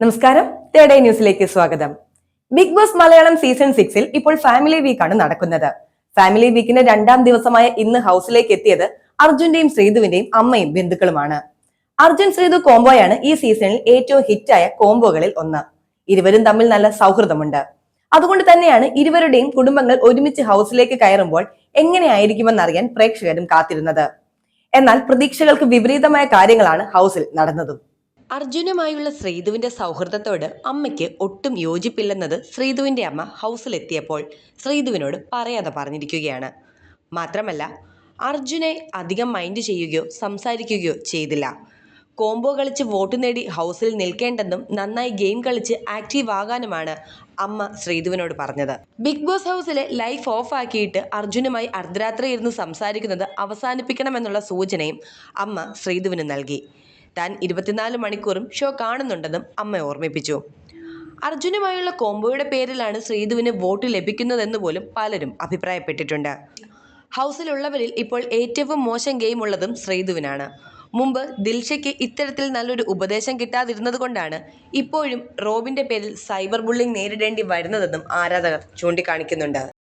നമസ്കാരം. തേർഡ് ന്യൂസിലേക്ക് സ്വാഗതം. ബിഗ് ബോസ് മലയാളം സീസൺ സിക്സിൽ ഇപ്പോൾ ഫാമിലി വീക്കാണ് നടക്കുന്നത്. ഫാമിലി വീക്കിന്റെ രണ്ടാം ദിവസമായ ഇന്ന് ഹൗസിലേക്ക് എത്തിയത് അർജുന്റെയും ശ്രീധുവിന്റെയും അമ്മയും ബന്ധുക്കളുമാണ്. അർജുൻ ശ്രീധു കോംബോയാണ് ഈ സീസണിൽ ഏറ്റവും ഹിറ്റായ കോംബോകളിൽ ഒന്ന്. ഇരുവരും തമ്മിൽ നല്ല സൗഹൃദമുണ്ട്. അതുകൊണ്ട് തന്നെയാണ് ഇരുവരുടെയും കുടുംബങ്ങൾ ഒരുമിച്ച് ഹൗസിലേക്ക് കയറുമ്പോൾ എങ്ങനെയായിരിക്കുമെന്നറിയാൻ പ്രേക്ഷകരും കാത്തിരുന്നത്. എന്നാൽ പ്രതീക്ഷകൾക്ക് വിപരീതമായ കാര്യങ്ങളാണ് ഹൗസിൽ നടന്നതും. അർജുനുമായുള്ള ശ്രീധുവിന്റെ സൗഹൃദത്തോട് അമ്മയ്ക്ക് ഒട്ടും യോജിപ്പില്ലെന്നത് ശ്രീധുവിന്റെ അമ്മ ഹൗസിലെത്തിയപ്പോൾ ശ്രീധുവിനോട് പറയാതെ പറഞ്ഞിരിക്കുകയാണ്. മാത്രമല്ല അർജുനെ അധികം മൈൻഡ് ചെയ്യുകയോ സംസാരിക്കുകയോ ചെയ്തില്ല. കോംബോ കളിച്ച് വോട്ട് നേടി ഹൗസിൽ നിൽക്കേണ്ടെന്നും നന്നായി ഗെയിം കളിച്ച് ആക്റ്റീവ് ആകാനുമാണ് അമ്മ ശ്രീധുവിനോട് പറഞ്ഞത്. ബിഗ് ബോസ് ഹൗസിലെ ലൈഫ് ഓഫ് ആക്കിയിട്ട് അർജുനുമായി അർദ്ധരാത്രി ഇരുന്ന് സംസാരിക്കുന്നത് അവസാനിപ്പിക്കണമെന്നുള്ള സൂചനയും അമ്മ ശ്രീധുവിന് നൽകി. താൻ ഇരുപത്തിനാല് മണിക്കൂറും ഷോ കാണുന്നുണ്ടെന്നും അമ്മ ഓർമ്മിപ്പിച്ചു. അർജുനുമായുള്ള കോംബോയുടെ പേരിലാണ് ശ്രീധുവിന് വോട്ട് ലഭിക്കുന്നതെന്ന് പോലും പലരും അഭിപ്രായപ്പെട്ടിട്ടുണ്ട്. ഹൗസിലുള്ളവരിൽ ഇപ്പോൾ ഏറ്റവും മോശം ഗെയിം ഉള്ളതും ശ്രീധുവിനാണ്. മുമ്പ് ദിൽഷയ്ക്ക് ഇത്തരത്തിൽ നല്ലൊരു ഉപദേശം കിട്ടാതിരുന്നത് കൊണ്ടാണ് ഇപ്പോഴും റോബിന്റെ പേരിൽ സൈബർ ബുള്ളിംഗ് നേരിടേണ്ടി വരുന്നതെന്നും ആരാധകർ ചൂണ്ടിക്കാണിക്കുന്നുണ്ട്.